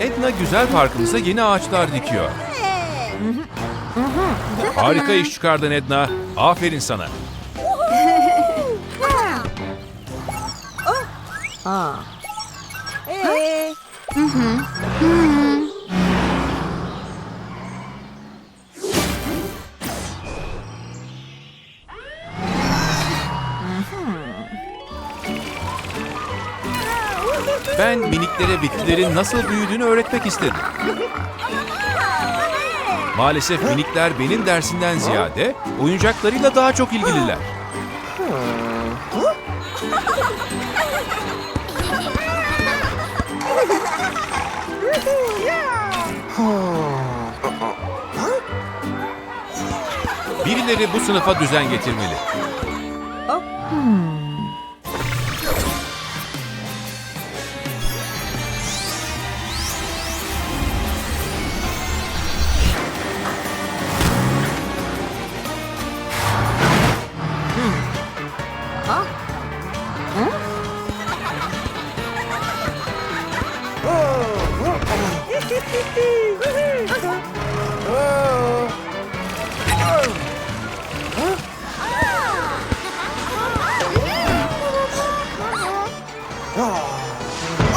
Edna güzel parkımıza yeni ağaçlar dikiyor. Harika iş çıkardın Edna. Aferin sana. Ee, Ben miniklere bitkilerin nasıl büyüdüğünü öğretmek istedim. Maalesef minikler benim dersinden ziyade oyuncaklarıyla daha çok ilgililer. Birileri bu sınıfa düzen getirmeli.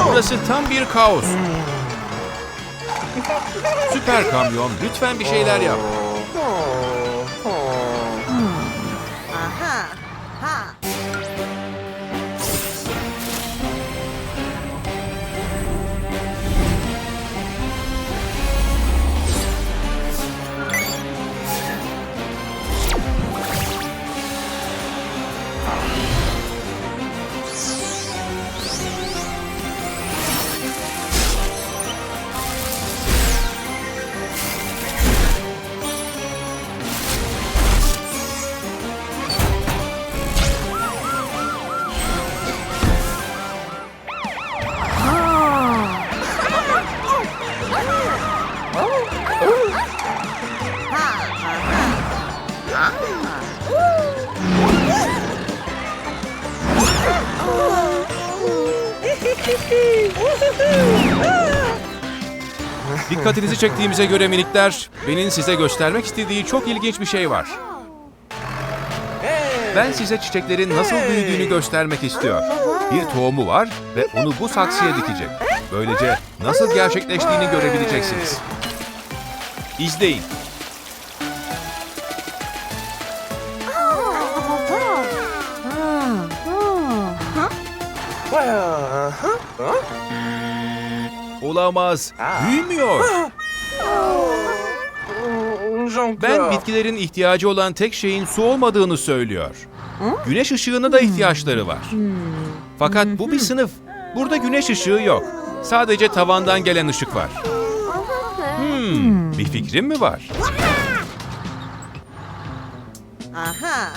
Burası tam bir kaos. Süper kamyon lütfen bir şeyler yap. Dikkatinizi çektiğimize göre minikler, benim size göstermek istediği çok ilginç bir şey var. Ben size çiçeklerin nasıl büyüdüğünü göstermek istiyor. Bir tohumu var ve onu bu saksıya dikecek. Böylece nasıl gerçekleştiğini görebileceksiniz. İzleyin. Olamaz. Büyümüyor. Ben bitkilerin ihtiyacı olan tek şeyin su olmadığını söylüyor. Güneş ışığına da ihtiyaçları var. Fakat bu bir sınıf. Burada güneş ışığı yok. Sadece tavandan gelen ışık var. Hmm, bir fikrim mi var? Aha.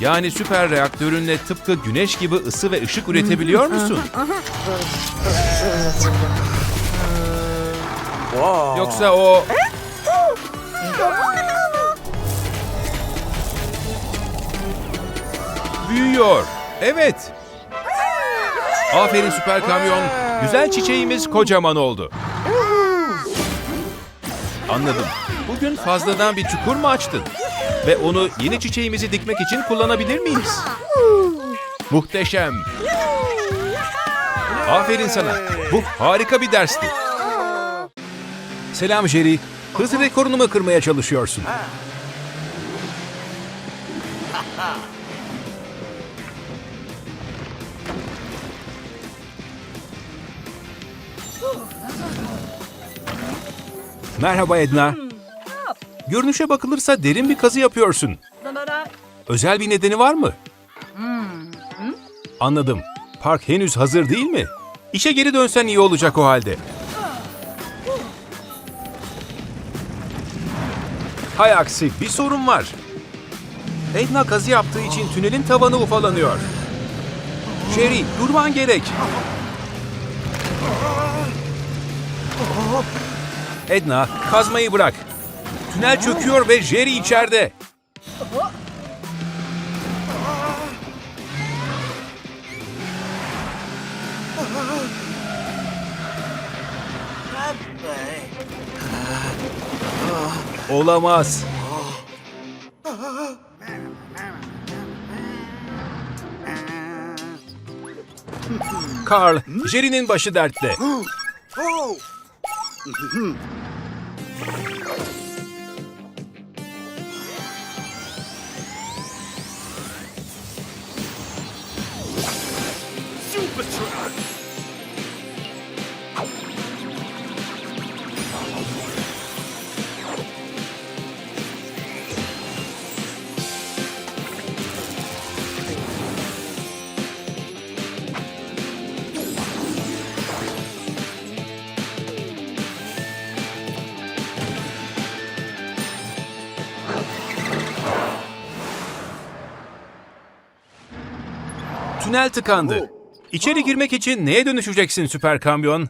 Yani süper reaktörünle tıpkı güneş gibi ısı ve ışık üretebiliyor musun? Yoksa o... Büyüyor. Evet. Aferin süper kamyon. Güzel çiçeğimiz kocaman oldu. Anladım. Bugün fazladan bir çukur mu açtın? Ve onu yeni çiçeğimizi dikmek için kullanabilir miyiz? Muhteşem. Aferin sana. Bu harika bir dersti. Selam Jerry. Hız rekorunu mu kırmaya çalışıyorsun? Merhaba Edna. Görünüşe bakılırsa derin bir kazı yapıyorsun. Özel bir nedeni var mı? Anladım. Park henüz hazır değil mi? İşe geri dönsen iyi olacak o halde. Hay aksi bir sorun var. Edna kazı yaptığı için tünelin tavanı ufalanıyor. Jerry durman gerek. Edna, kazmayı bırak. Tünel çöküyor ve Jerry içeride. Olamaz. Carl, Jerry'nin başı dertte. Tünel tıkandı. İçeri girmek için neye dönüşeceksin süper kamyon?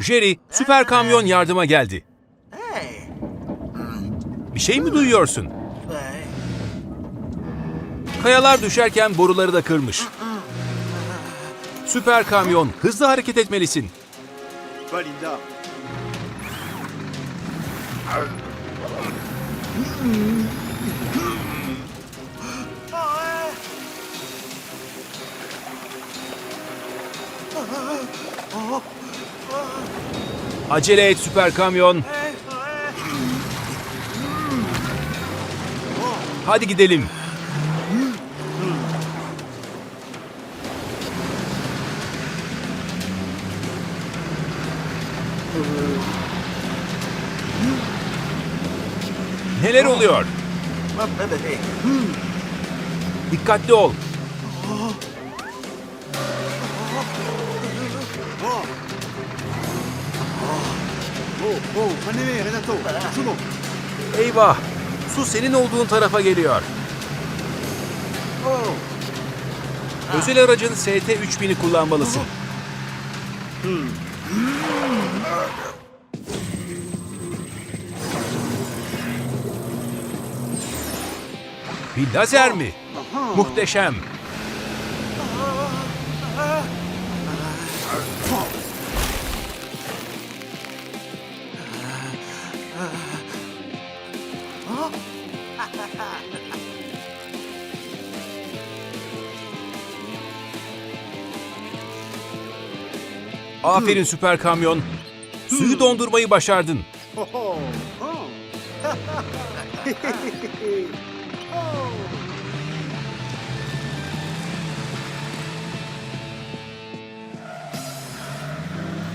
Jerry, süper kamyon yardıma geldi. Bir şey mi duyuyorsun? Kayalar düşerken boruları da kırmış. Süper kamyon, hızlı hareket etmelisin. Acele et süper kamyon. Hadi gidelim. Neler oluyor? Dikkatli ol. Oh, oh, anneme, Renato. Sumo. Eyvah! Su senin olduğun tarafa geliyor. Oh, Özel aracın ST-3000'i kullanmalısın. Bir lazer mi? Muhteşem. Aferin süper kamyon. Suyu dondurmayı başardın. oh.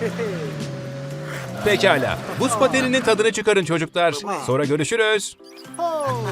Pekala. Buz pateninin tadını çıkarın çocuklar. Sonra görüşürüz. Oh.